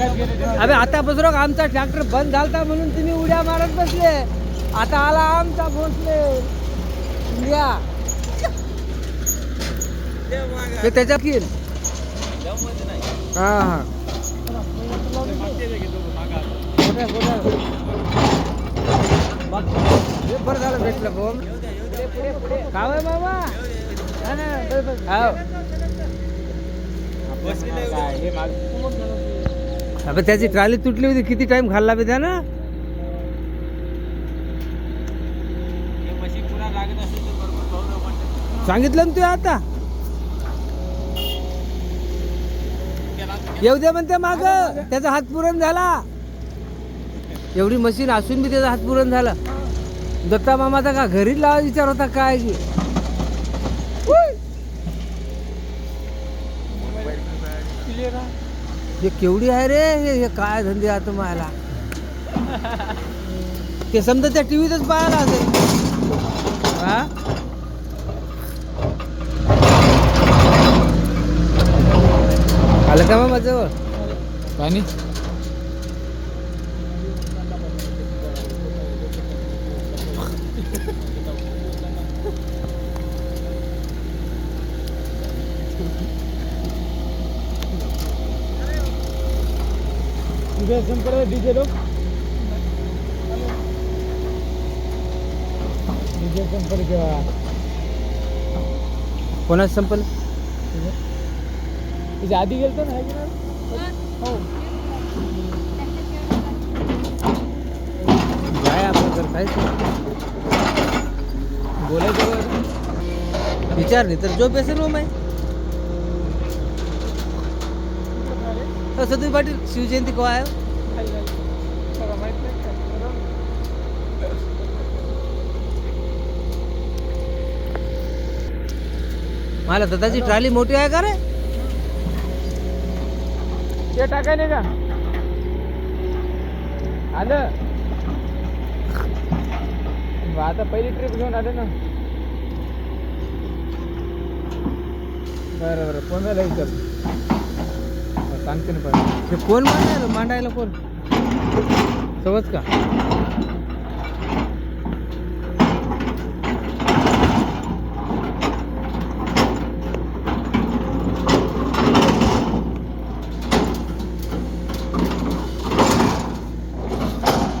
अबे आता बसरो आमचा ट्रॅक्टर बंद झालता म्हणून तुम्ही उड्या मारत बसले. आता आला आमचा भोसले. इंडिया. ते त्याच्या की हा हा. बरं झालं भेटलं भाऊ काय होय मामा? हा. अबे त्याची ट्राली तुटली होती किती टाइम खाल्ला बे त्यानं सांगितलं ना तू आता येऊ दे म्हणते माग त्याचा हात पुरण झाला एवढी मशीन असून बी त्याचा हात पुरण झाला दत्ता मामाचा का घरी लावा विचार होता काय की. हे केवढी आहे रे? हे हे काय धंदे आता मला ते समजा त्या टी व्हीतच पाहायला असेल. हा? आलं का मग माझं पाणी रिजर्वेशन पड़े डीजे लोग। डीजे संपल क्या? कोणाचं संपल त्याच्या आधी गेलतो ना है की नाही हाँ। हाँ। तो काय आपलं तर जो पैसे लो मैं। तुम्ही पाटील शिवजयंती केव्हा आहे मला का? दादाची ट्राली मोठी आहे का रे ते टाकाय नाही का? आलं। आता पहिली ट्रिप घेऊन आले ना। बरं बरं कोणाला विचार सांगते ना पण. हे कोण मांडायला? मांडायला कोण? समज का?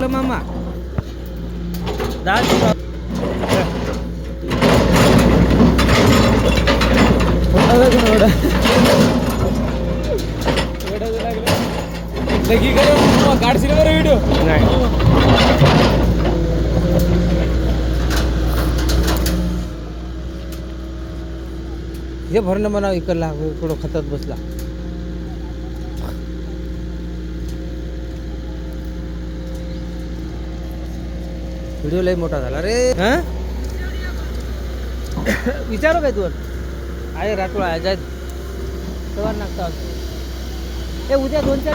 मामा. दहा दिवस काढशील बरं व्हिडिओ नाही. हे भरणं म्हणा इकडला इकडं खतात बसला. व्हिडिओ लय मोठा झाला रे. हा? विचारू काय तू? आहे राठोड आहे जाय. तेव्हा नागता हे उद्या दोन चार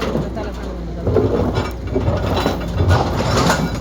Thank you.